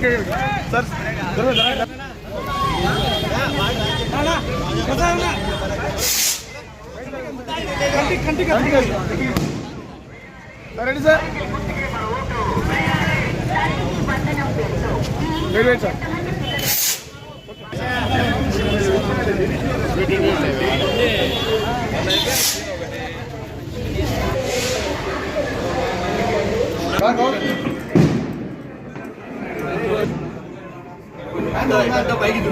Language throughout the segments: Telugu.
Sir ready sir wait wait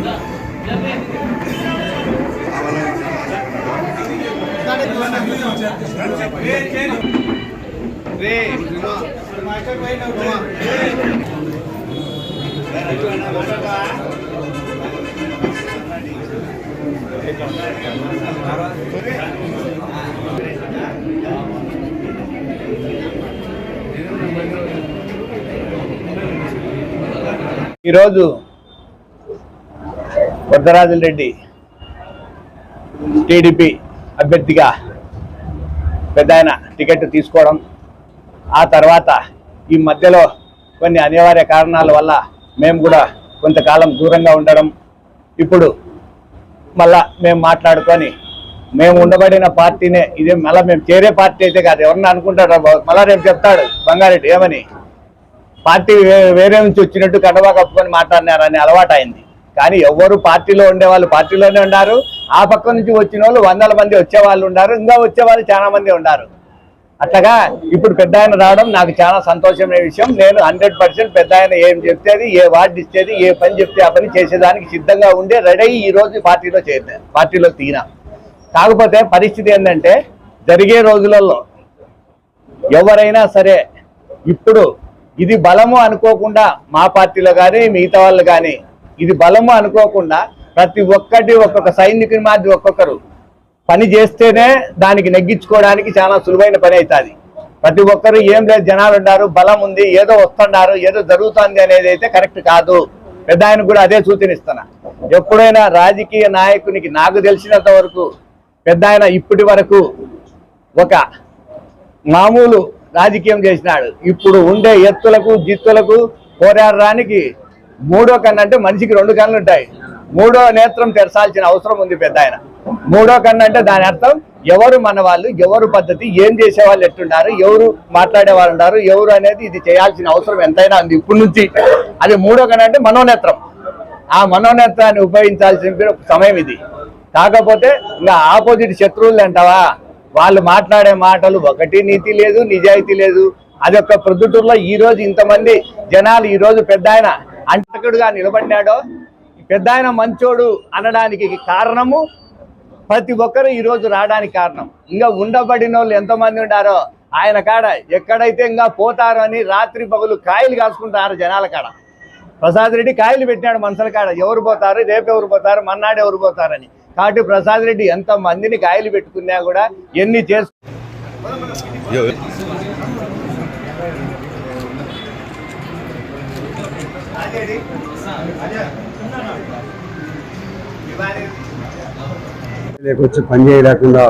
ఈరోజు వరదరాజుల రెడ్డి టీడీపీ అభ్యర్థిగా పెద్ద ఆయన టికెట్ తీసుకోవడం ఆ తర్వాత ఈ మధ్యలో కొన్ని అనివార్య కారణాల వల్ల మేము కూడా కొంతకాలం దూరంగా ఉండడం ఇప్పుడు మళ్ళా మేము మాట్లాడుకొని మేము ఉండబడిన పార్టీనే ఇదే మళ్ళీ మేము చేరే పార్టీ అయితే కాదు ఎవరన్నా అనుకుంటారా మళ్ళా రేపు చెప్తాడు బంగారెడ్డి ఏమని? పార్టీ వే- వేరే నుంచి వచ్చినట్టు కడవా కప్పుకొని మాట్లాడినారని అలవాటు అయింది కానీ ఎవరు పార్టీలో ఉండేవాళ్ళు పార్టీలోనే ఉన్నారు ఆ పక్క నుంచి వచ్చిన వాళ్ళు వందల మంది వచ్చే వాళ్ళు ఉన్నారు ఇంకా వచ్చే వాళ్ళు చాలా మంది ఉన్నారు అట్లాగా ఇప్పుడు పెద్ద ఆయన రావడం నాకు చాలా సంతోషమైన విషయం. నేను హండ్రెడ్ పర్సెంట్ పెద్ద ఆయన ఏం చెప్తేది ఏ వార్డు ఇచ్చేది ఏ పని చెప్తే ఆ పని చేసేదానికి సిద్ధంగా ఉండే రెడీ ఈ రోజు పార్టీలో చేరిన పార్టీలో తీన. కాకపోతే పరిస్థితి ఏంటంటే జరిగే రోజులలో ఎవరైనా సరే ఇప్పుడు ఇది బలము అనుకోకుండా మా పార్టీలో కానీ మిగతా వాళ్ళు కానీ ఇది బలము అనుకోకుండా ప్రతి ఒక్కటి ఒక్కొక్క సైనికుని మాది ఒక్కొక్కరు. పని చేస్తేనే దానికి నెగ్గించుకోవడానికి చాలా సులువైన పని అవుతుంది ప్రతి ఒక్కరు ఏం లేదు జనాలు ఉన్నారు బలం ఉంది ఏదో వస్తున్నారు ఏదో జరుగుతుంది అనేది అయితే కరెక్ట్ కాదు. పెద్ద ఆయన కూడా అదే సూచనిస్తున్నా ఎప్పుడైనా రాజకీయ నాయకునికి నాకు తెలిసినంత వరకు పెద్ద ఆయన ఇప్పటి వరకు ఒక మామూలు రాజకీయం చేసినాడు. ఇప్పుడు ఉండే ఎత్తులకు జిత్తులకు పోరాడడానికి మూడో కన్ను అంటే మనిషికి రెండు కన్నులు ఉంటాయి. మూడో నేత్రం తెరచాల్సిన అవసరం ఉంది పెద్ద ఆయన. మూడో కన్ను అంటే దాని అర్థం ఎవరు మన వాళ్ళు ఎవరు పద్ధతి ఏం చేసే వాళ్ళు ఎవరు మాట్లాడే ఉన్నారు ఎవరు అనేది ఇది చేయాల్సిన అవసరం ఎంతైనా ఉంది ఇప్పటి నుంచి. అది మూడో కన్ను అంటే మనోనేత్రం. ఆ మనోనేత్రాన్ని ఉపయోగించాల్సిన సమయం ఇది. కాకపోతే ఇంకా ఆపోజిట్ శత్రువులు అంటావా? వాళ్ళు మాట్లాడే మాటలు ఒకటి నీతి లేదు నిజాయితీ లేదు. అదొక ప్రొద్దుటూరులో ఈ రోజు ఇంతమంది జనాలు ఈ రోజు పెద్ద ఆయన అంటకుడుగా నిలబడ్డాడో పెద్ద ఆయన మంచోడు అనడానికి కారణము ప్రతి ఒక్కరు ఈ రోజు రావడానికి కారణం. ఇంకా ఉండబడిన వాళ్ళు ఎంతమంది ఉండారో ఆయన కాడ ఎక్కడైతే ఇంకా పోతారో అని రాత్రి పగులు కాయలు కాసుకుంటారు జనాల కాడ. ప్రసాద్ రెడ్డి కాయలు పెట్టినాడు మనుషుల కాడ. ఎవరు పోతారు రేపు ఎవరు పోతారు మన్నాడు ఎవరు పోతారని. కాబట్టి ప్రసాద్ రెడ్డి ఎంత మందిని కాయలు పెట్టుకున్నా కూడా ఎన్ని చేసు వచ్చి పని చేయలేకుండా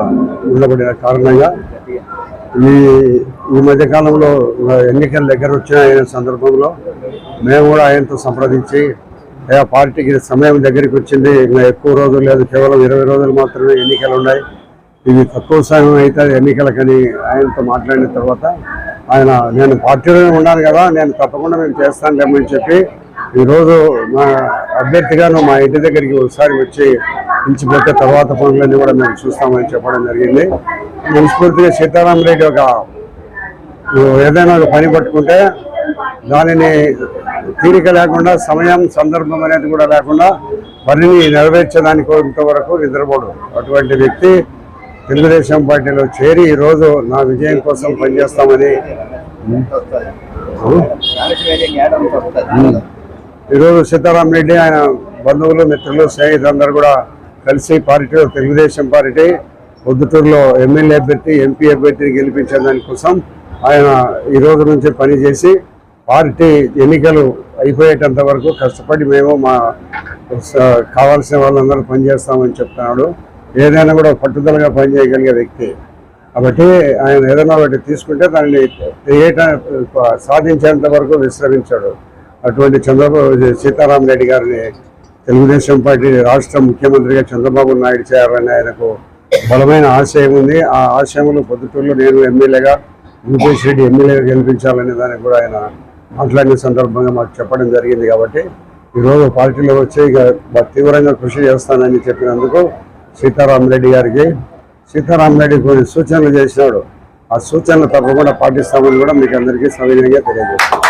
ఉండబడిన కారణంగా ఈ ఈ మధ్యకాలంలో ఎన్నికల దగ్గర వచ్చిన ఆయన సందర్భంలో మేము కూడా ఆయనతో సంప్రదించి అయ్యా పార్టీకి సమయం దగ్గరికి వచ్చింది ఇంకా ఎక్కువ రోజులు లేదు కేవలం ఇరవై రోజులు మాత్రమే ఎన్నికలు ఉన్నాయి. ఇది తక్కువ సమయం అయితే ఎన్నికలకని ఆయనతో మాట్లాడిన తర్వాత ఆయన నేను పార్టీలోనే ఉన్నాను కదా నేను తప్పకుండా మేము చేస్తానులేమని చెప్పి ఈరోజు మా అభ్యర్థిగాను మా ఇంటి దగ్గరికి ఒకసారి వచ్చి ఇంచిపోతే తర్వాత పనులన్నీ కూడా మేము చూస్తామని చెప్పడం జరిగింది. మనస్ఫూర్తిగా సీతారాం రెడ్డి ఒక ఏదైనా ఒక పని పట్టుకుంటే దానిని తీరిక లేకుండా సమయం సందర్భం అనేది కూడా లేకుండా పనిని నెరవేర్చడానికి ఇంతవరకు నిద్రపోడు. అటువంటి వ్యక్తి తెలుగుదేశం పార్టీలో చేరి ఈరోజు నా విజయం కోసం పనిచేస్తామని ఈరోజు సీతారాం రెడ్డి ఆయన బంధువులు మిత్రులు స్నేహితులందరూ కూడా కలిసి పార్టీలో తెలుగుదేశం పార్టీ పొద్దుటూరులో ఎమ్మెల్యే అభ్యర్థి ఎంపీ అభ్యర్థిని గెలిపించే దానికోసం ఆయన ఈ రోజు నుంచి పనిచేసి పార్టీ ఎన్నికలు అయిపోయేటంత వరకు కష్టపడి మేము మా కావాల్సిన వాళ్ళందరూ పనిచేస్తామని చెప్తున్నాడు. ఏదైనా కూడా పట్టుదలగా పనిచేయగలిగే వ్యక్తి. కాబట్టి ఆయన ఏదైనా ఒకటి తీసుకుంటే దాన్ని చేయట సాధించేంత వరకు విశ్రమించాడు. అటువంటి చంద్రబాబు సీతారాం రెడ్డి గారిని తెలుగుదేశం పార్టీ రాష్ట్ర ముఖ్యమంత్రిగా చంద్రబాబు నాయుడు చేయాలని ఆయనకు బలమైన ఆశయం ఉంది. ఆ ఆశయంలో పొద్దుటూరులో నేను ఎమ్మెల్యేగా రూపేష్ రెడ్డి ఎమ్మెల్యేగా గెలిపించాలనే దానికి కూడా ఆయన మాట్లాడిన సందర్భంగా మాకు చెప్పడం జరిగింది కాబట్టి ఈరోజు పార్టీలో వచ్చి ఇక తీవ్రంగా కృషి చేస్తానని చెప్పినందుకు సీతారామరెడ్డి గారికి. సీతారామరెడ్డి కొన్ని సూచనలు చేసినాడు. ఆ సూచనలు తప్పకుండా పాటిస్తామని కూడా మీకు అందరికీ సవినయంగా తెలియజేస్తాను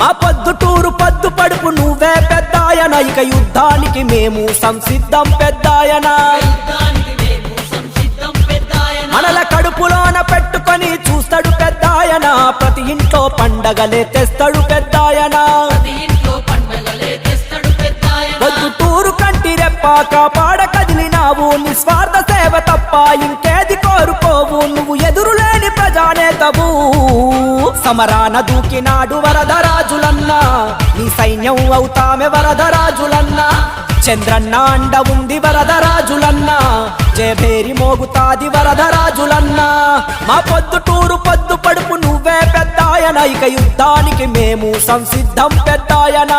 మా పొద్దుటూరు పద్దు పడుపు నువ్వే పెద్దాయన. ఇక యుద్ధానికి మేము సంసిద్ధం పెద్దాయన. కడుపులోన పెట్టుకొని చూస్తాడు పెద్దాయన. ప్రతి ఇంట్లో పండగలే తెస్తాడు పెద్దాయన. పొద్దుటూరు కంటి రెప్ప కాపాడ కదిలినావు. నిస్వార్థ సేవ తప్ప ఇంకేది కోరుకోవు. నువ్వు ఎదురులేని ప్రజానేతవు సమరాన దూకినాడు వరదరాజులన్నా నీ సైన్యం అవుతామె వరదరాజులన్నా చంద్రన్న అండ ఉంది వరదరాజులన్నా జయభేరి మోగుతాది వరదరాజులన్నా. మా పొద్దుటూరు పొద్దు పడుపు నువ్వే పెద్దాయన. ఇక యుద్ధానికి మేము సంసిద్ధం పెద్దాయన.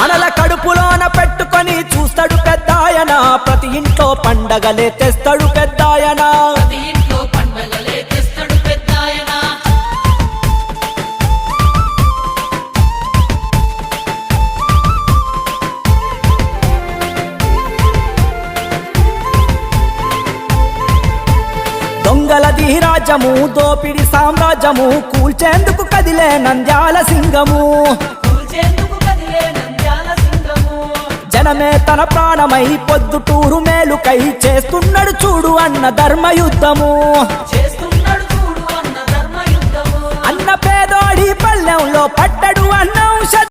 మనల కడుపులోన పెట్టుకొని చూస్తాడు పెద్దాయన. ప్రతి ఇంట్లో పండగలే తెస్తాడు పెద్దాయనా. రాజము దోపిడి సామ్రాజ్యము కూల్చేందుకు కదిలే నంద్యాల సింగము. జనమే తన ప్రాణమై పొద్దుటూరు మేలుకై చేస్తున్నాడు చూడు అన్న ధర్మయుద్ధము. అన్న పేదోడి పల్లెంలో పట్టడు అన్నం